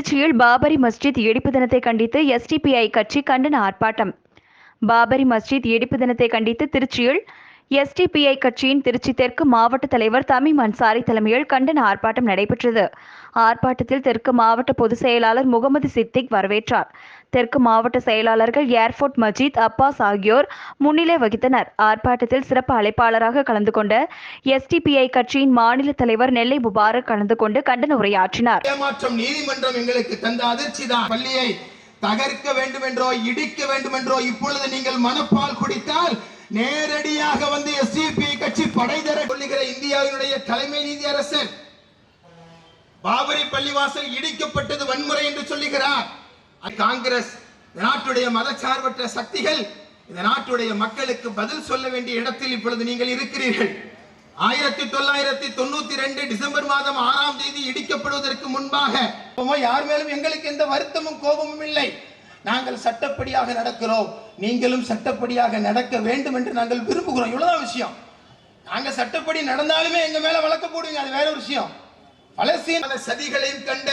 திருச்சியில் பாபரி மஸ்ஜித் இடிப்பு தினத்தை கண்டித்து எஸ்டிபிஐ கட்சி கண்டன ஆர்ப்பாட்டம். பாபரி மஸ்ஜித் இடிப்பு தினத்தை கண்டித்து திருச்சியில் எஸ்டிபிஐ கட்சியின் திருச்சி தெற்கு மாவட்ட தலைவர் தமிம் அன்சாரி தலைமையில் கண்டன ஆர்ப்பாட்டம் நடைபெற்றது. ஆர்ப்பாட்டத்தில் தெற்கு மாவட்ட பொதுச் செயலாளர் முகமது சித்திக் வரவேற்றார். தெற்கு மாவட்ட செயலாளர்கள் ஏர்போர்ட் மஜீத் அப்பாஸ் ஆகியோர் முன்னிலை வகித்தனர். ஆர்ப்பாட்டத்தில் சிறப்பு அழைப்பாளராக கலந்து கொண்ட எஸ்டிபிஐ கட்சியின் மாநில தலைவர் நெல்லை முபாரக் கலந்து கொண்டு கண்டன உரையாற்றினார். நீதிமன்றம் எங்களுக்கு தந்த அதிர்ச்சி தான். பள்ளியை தகர்க்க வேண்டும் என்றோ இடிக்க வேண்டும் என்றோ இப்பொழுது நீங்கள் மனப்பால் குடித்தால் நேரடியாக படை தர சொல்லுகிற இந்தியாவினுடைய தலைமை நீதியரசர் பாபரி பள்ளிவாசல் இடிக்கப்பட்டது வன்முறை என்று சொல்லுகிறார். காங்கிரஸ் நாட்டுடைய மதச்சார்பற்ற சக்திகள் இந்த நாட்டுடைய மக்களுக்கு பதில் சொல்ல வேண்டிய இடத்தில் இப்பொழுது நீங்கள் இருக்கிறீர்கள். ஆயிரத்தி தொள்ளாயிரத்தி தொண்ணூத்தி ரெண்டு டிசம்பர் மாதம் ஆறாம் தேதி இடிக்கப்படுவதற்கு முன்பாக யார் மேலும் எங்களுக்கு எந்த வருத்தமும் கோபமும் இல்லை. நாங்கள் சட்டப்படியாக நடக்கிறோம். நீங்களும் சட்டப்படியாக நடக்க வேண்டும் என்று நாங்கள் விரும்புகிறோம். இவ்வளவுதான் விஷயம். நாங்கள் சட்டப்படி நடந்தாலுமே எங்கள் மேலே வழக்கு போடுவீங்க அது வேற ஒரு விஷயம். பலஸ்தீன சதிகளையும் கண்ட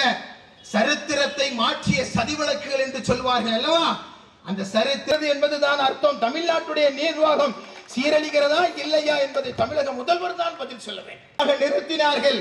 சரித்திரத்தை மாற்றிய சதி வழக்குகள் என்று சொல்வார்கள் அல்லவா? அந்த சரித்திரம் என்பதுதான் அர்த்தம். தமிழ்நாட்டுடைய நிர்வாகம் சீரழிகிறதா இல்லையா என்பதை தமிழக முதல்வர் தான் பதில் சொல்ல வேண்டும். நிறுத்தினார்கள்.